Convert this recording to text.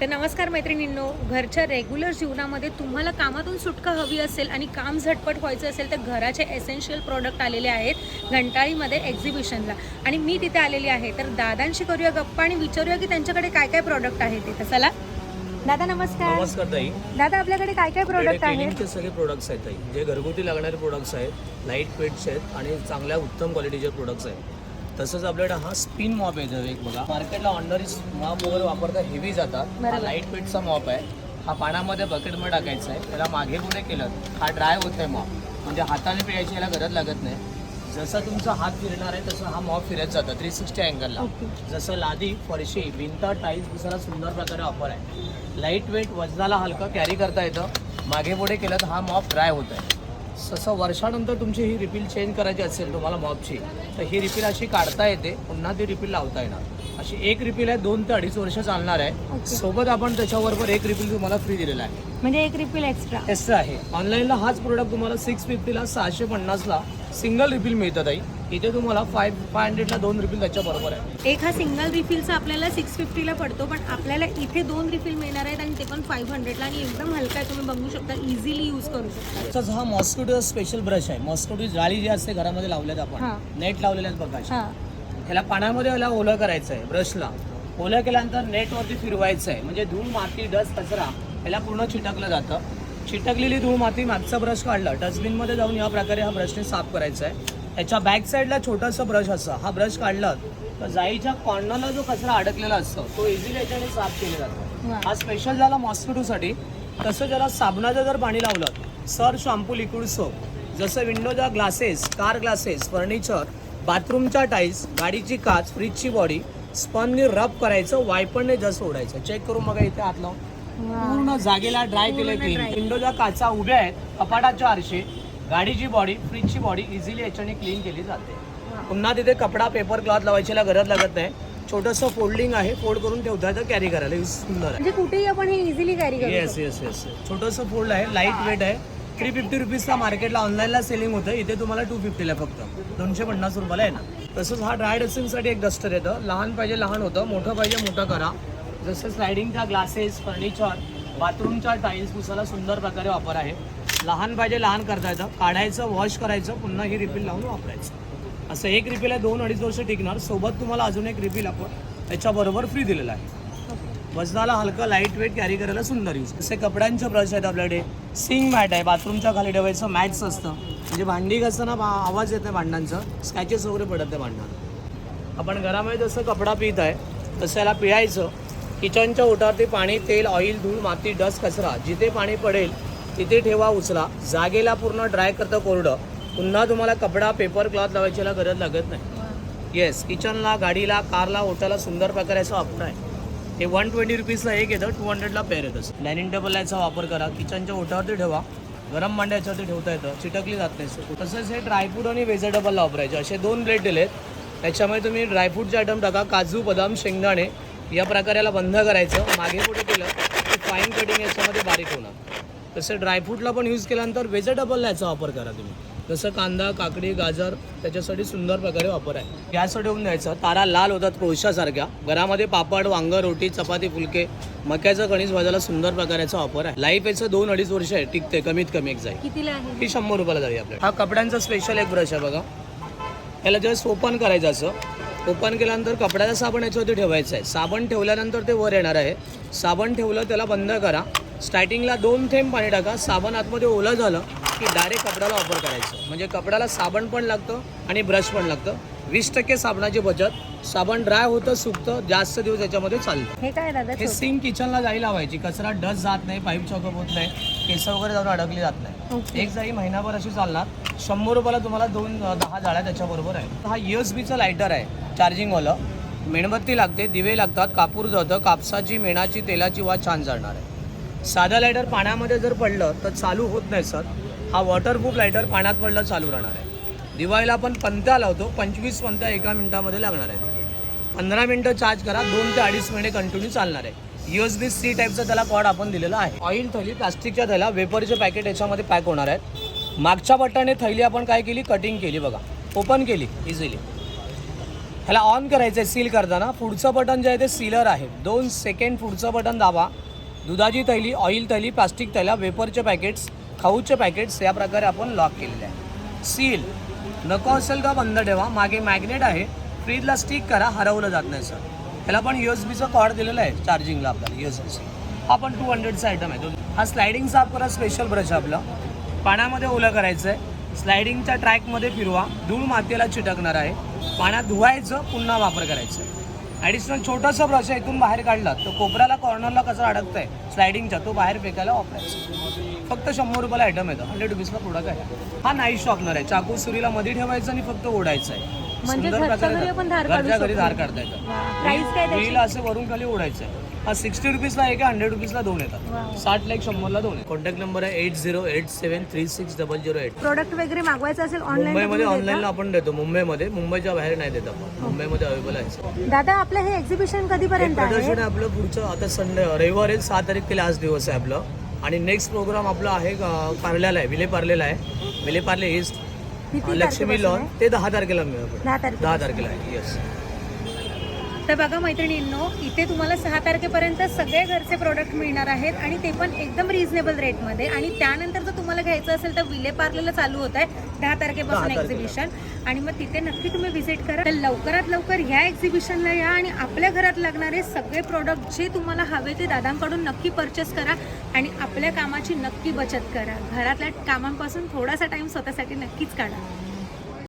तर नमस्कार मैत्रिणींनो घरच्या रेग्युलर जीवनामध्ये तुम्हाला कामातून सुटका हवी असेल आणि काम झटपट व्हायचं असेल तर घराचे एसेन्शियल प्रोडक्ट आलेले आहेत घंटाळीमध्ये एक्झिबिशनला आणि मी तिथे आलेली आहे. तर दादांशी करूया गप्पा आणि विचारूया की त्यांच्याकडे काय काय प्रोडक्ट आहेत तिथे. चला. दादा नमस्कार. नमस्कार ताई. दादा आपल्याकडे काय काय प्रोडक्ट आहेत? क्लिनिकचे सगळे प्रोडक्ट्स आहेत ताई. जे घरगुती लागणारे प्रोडक्ट्स आहेत लाइट वेटचे आहेत आणि चांगल्या उत्तम क्वालिटीचे प्रोडक्ट्स आहेत. तसंच आपल्याकडे हा स्पिन मॉप आहे जो एक बघा. मार्केटला ऑर्डनरी मॉप वगैरे वापरता हेवी जातात. हा. लाइट वेटचा मॉप आहे. हा पाण्यामध्ये बकेटमध्ये टाकायचा आहे. त्याला मागे पुढे केलं हा ड्राय होत आहे मॉप. म्हणजे हाताने पिळायची याला गरज लागत नाही. जसं तुमचा हात फिरणार आहे तसं हा मॉप फिरत जातं थ्री सिक्स्टी अँगलला. जसं लादी फरशी भिंत टाईल्स दिसायला सुंदर प्रकारे ऑफर आहे. लाइट वेट वजनाला हलकं कॅरी करता येतं. मागे पुढे केलं तर हा मॉप ड्राय होत आहे. तसं वर्षानंतर तुमची ही रिपील चेंज करायची असेल तुम्हाला मॉपची तर ही रिपील अशी काढता येते पुन्हा ती रिपील लावता येणार. अशी एक रिपील आहे दोन ते अडीच वर्ष चालणार आहे. सोबत आपण त्याच्याबरोबर एक रिपील तुम्हाला फ्री दिलेला आहे. म्हणजे एक रिफिल एक्स्ट्रा एक्स्ट्रा आहे. ऑनलाईनला हाच प्रोडक्ट तुम्हाला सिक्स फिफ्टीला सहाशे पन्नासला सिंगल रिपील मिळतात आई इथे तुम्हाला फाय फाय हंड्रेडला दोन रिपील त्याच्याबरोबर आहे. एक हा सिंगल रिफिलचा आपल्याला सिक्स फिफ्टीला पडतो पण आपल्याला इथे दोन रिफिल मिळणार आहेत आणि ते पण फाईव्ह हंड्रेडला आणि एकदम हलका आहे तुम्ही बघू शकता इझिली यूज करू शकता. तसंच हा मॉस्किटो स्पेशल ब्रश आहे. मॉस्किटो जाळी जी असते घरामध्ये लावल्यात हां. आपण नेट लावलेल्या आहेत बघा अशा. हां. ह्याला पाण्यामध्ये याला ओलं करायचं आहे ब्रशला. ओलं केल्यानंतर नेटवरती फिरवायचं आहे म्हणजे धूळ माती डस्ट कचरा याला पूर्ण चिटकलं जातं. चिटकलेली धूळ माती मागचा ब्रश काढला डस्टबिनमध्ये जाऊन या प्रकारे हा ब्रशने साफ करायचा आहे त्याच्या बॅक साईडला छोटासा ब्रश असं हा ब्रश काढला तर जाईच्या कॉर्नरला जो कचरा अडकलेला असतो तो इझिली याच्याने साफ केला जातो. हा स्पेशल झाला मॉस्किटोसाठी तसं ज्याला साबणाचं जर पाणी लावलं सर शॅम्पू लिक्विड सोप जसं विंडोचा ग्लासेस कार ग्लासेस फर्निचर बाथरूमच्या टाईल्स गाडीची काच फ्रीजची बॉडी स्पनने रब करायचं वायपणने जस्ट ओढायचं. चेक करून बघा इथे हात लावून. पूर्ण जागेला ड्राय केलं dry. विंडोच्या काचा उभ्या आहेत कपाटाच्या आरशे गाडीची बॉडी फ्रीजची बॉडी इझिली याच्याने क्लीन केली जाते. पुन्हा तिथे कपडा पेपर क्लॉथ लावायची गरज लागत नाही. छोटंसं फोल्डिंग आहे फोल्ड करून ठेवता येतं कॅरी करायला सुंदर आहे. म्हणजे कुठेही आपण हे इझिली कॅरी करू येस. येस येस छोटंसं फोल्ड आहे लाइट वेट आहे. थ्री फिफ्टी रुपीजचा मार्केटला ऑनलाईनला सेलिंग होतं. इथे तुम्हाला टू फिफ्टीला फक्त. दोनशे पन्नास रुपयाला आहे ना तसंच हा ड्राय डस्टिंगसाठी एक डस्टर येतं. लहान पाहिजे लहान होतं मोठं पाहिजे मोठं करा. जसं स्लायडिंगच्या ग्लासेस फर्निचर बाथरूमच्या टाईल्स पुसायला सुंदर प्रकारे वापर आहे. लहान पाहिजे लहान करता येतं. काढायचं वॉश करायचं पुन्हा ही रिपील लावून वापरायचं. असं एक रिपील आहे दोन अडीच वर्ष टिकणार. सोबत तुम्हाला अजून एक रिपील आपण त्याच्याबरोबर फ्री दिलेलं आहे. वजनाला हलकं लाइट वेट कॅरी करायला सुंदर यूज असे कपड्यांचे ब्रश आहेत आपल्याकडे सिंग मॅट आहे बाथरूमच्या खाली ठेवायचं मॅट्स असतं. म्हणजे भांडी घासताना बा- आवाज येत नाही भांड्यांचा स्कॅचेस वगैरे पडत नाही भांडणं आपण घरामध्ये जसं कपडा पित आहे तसं याला पिळायचं. किचनच्या ओटावरती पाणी तेल ऑइल धूळ माती डस्ट कचरा जिथे पाणी पडेल तिथे ठेवा उचला. जागेला पूर्ण ड्राय करतं कोरडं. पुन्हा तुम्हाला कपडा पेपर क्लॉथ लावायच्याला गरज लागत नाही. येस किचनला गाडीला कारला ओटाला सुंदर प्रकारे असं वापर. आहे हे वन ट्वेंटी रुपीजला एक येतं टू हंड्रेडला पेअर येतं. डायनिंग टेबल याचा वापर करा किचनच्या ओटावरती ठेवा गरम भांड्या याच्यावरती ठेवता येतं चिटकली जात नाही. तसंच हे ड्रायफ्रूट आणि व्हेजिटेबलला वापरायचे. असे दोन प्लेट दिलेत. त्याच्यामुळे तुम्ही ड्रायफ्रूटचे आयटम टाका काजू बदाम शेंगदाणे या प्रकारे याला बंद करायचं. मागे पुढे केलं की फाईन कटिंग याच्यामध्ये बारीक होणार. तसं ड्रायफ्रूटला पण यूज केल्यानंतर व्हेजिटेबलला याचा वापर करा तुम्ही. जसं कांदा काकडी गाजर त्याच्यासाठी सुंदर प्रकारे वापर आहे. गॅसवर ठेवून द्यायचं. तारा लाल होतात कोळशासारख्या घरामध्ये पापड वांग रोटी चपाती फुलके मक्याचं कणीस भाजायला सुंदर प्रकाराचा वापर आहे. लाईफ याचं दोन अडीच वर्ष आहे. टिकते कमीत कमी एक जाईल कितीला आहे? ही शंभर रुपयाला जाईल आपल्या हा कपड्यांचा स्पेशल एक ब्रश आहे बघा. याला जस्ट ओपन करायचं असं. ओपन केल्यानंतर कपड्याचा साबण याच्यावरती ठेवायचं आहे. साबण ठेवल्यानंतर ते वर येणार आहे. साबण ठेवलं त्याला बंद करा. स्टार्टिंगला दोन थेंब पाणी टाका साबण आतमध्ये ओलं झालं की डायरेक्ट कपड्याला वापर करायचं. म्हणजे कपड्याला साबण पण लागतं आणि ब्रश पण लागतं. वीस टक्के साबणाची बचत साबण ड्राय होतं सुकतं जास्त दिवस याच्यामध्ये चालतं. हे काय दादा हे सिंक किचनला जाई लावायची. कचरा डस्ट जात नाही पाईप चॉकअप होत नाही केस वगैरे जाऊन अडकली जात नाही. एक जाळी महिनाभर अशी चालणार. शंभर रुपयाला तुम्हाला दोन दहा जाळ्या त्याच्याबरोबर आहे. हा यू एस बीचं लायटर आहे चार्जिंगवालं मेणबत्ती लागते दिवे लागतात कापूर जातं कापसाची मेणाची तेलाची वाद छान जाणार आहे. साधं लायटर पाण्यामध्ये जर पडलं तर चालू होत नाही सर हा वॉटरप्रूफ लायटर पाण्यात पडलं चालू राहणार आहे. दिवाळीला आपण पंत्या लावतो पंचवीस पंत्या एका मिनिटामध्ये लागणार आहे पंधरा मिनटं चार्ज करा दोन ते अडीच महिने कंटिन्यू चालणार आहे. यू एस बी सी टाईपचा त्याला कॉड आपण दिलेला आहे. ऑइल थैली प्लास्टिकच्या थैला वेपरचे पॅकेट याच्यामध्ये पॅक होणार आहेत. मागच्या बटाने थैली आपण काय केली? कटिंग केली बघा. ओपन केली इझिली ह्याला ऑन करायचं आहे सील करताना. पुढचं बटन जे आहे ते सीलर आहे. दोन सेकंड पुढचं बटन दाबा. दुधाची थैली ऑइल थैली प्लास्टिक थैल्या वेपरचे पॅकेट्स खाऊचे पॅकेट्स या प्रकारे आपण लॉक केलेले आहे. सील नको असेल का बंद ठेवा? मागे मॅग्नेट आहे. फ्रीजला स्टिक करा. हरवलं जात नाही सर ह्याला पण यू एस बीचं कॉर्ड दिलेलं आहे चार्जिंगला आपल्याला यू एस बीचं हा पण टू हंड्रेडचा आयटम आहे. तो हा स्लायडिंग साफ करा स्पेशल ब्रश आपलं आपला. पाण्यामध्ये ओलं करायचं आहे स्लायडिंगच्या ट्रॅकमध्ये फिरवा. धूळ मातीला चिटकणार आहे. पाण्यात धुवायचं पुन्हा वापर करायचा आहे. ॲडिशनल छोटंसं ब्रश आहे इथून बाहेर काढला तर कोपऱ्याला कॉर्नरला कसं अडकतं आहे स्लायडिंगच्या तो बाहेर फेकायला वापरायचा. फक्त शंभर रुपयाला आयटम येतं हंड्रेड रुपीजला प्रोडक्ट आहे. हा नाही शॉपनर आहे. चाकू सुरीला मध्ये ठेवायचं आणि फक्त ओढायचं आहे. म्हणजे सुंदर प्रकारे घरच्या घरी. धार काढता येतं. असं वरून खाली ओढायचं आहे. हा सिक्स्टी रुपीजला एक आहे हंड्रेड रुपीजला दोन येतात. साठला एक शंभरला दोन आहे. कॉन्टॅक्ट नंबर आहे eight zero eight seven three six double zero eight product वगैरे मागवायचं असेल मुंबईमध्ये ऑनलाईन ऑनलाईनला आपण देतो. मुंबईमध्ये मुंबईच्या बाहेर नाही देत आपण. मुंबईमध्ये अवेलेबल आहे दादा आपलं हे एक्झिबिशन कधीपर्यंत आहे प्रदर्शन आहे? आपलं पुढचं आता संडे रविवार आहे सहा तारीख ते लास्ट दिवस आहे आपलं. आणि नेक्स्ट प्रोग्राम आपला आहे पार्ल्याला आहे विले पार्लेला आहे. Vile Parle east Lakshmi lawn? ते दहा तारखेला मिळेल. तारखेला दहा तारखेला आहे येस तर बघा मैत्रिणींनो इथे तुम्हाला सहा तारखेपर्यंत सगळे घरचे प्रोडक्ट मिळणार आहेत आणि ते पण एकदम रिझनेबल रेटमध्ये आणि त्यानंतर जर तुम्हाला घ्यायचं असेल तर विले पार्लेला चालू होत आहे दहा तारखेपासून. एक्झिबिशन आणि मग तिथे नक्की तुम्ही व्हिजिट करा. तर लवकरात लवकर ह्या एक्झिबिशनला या आणि आपल्या घरात लागणारे सगळे प्रोडक्ट जे तुम्हाला हवे ते दादांकडून नक्की परचेस करा आणि आपल्या कामाची नक्की बचत करा. घरातल्या कामांपासून थोडासा टाइम स्वतःसाठी नक्कीच काढा.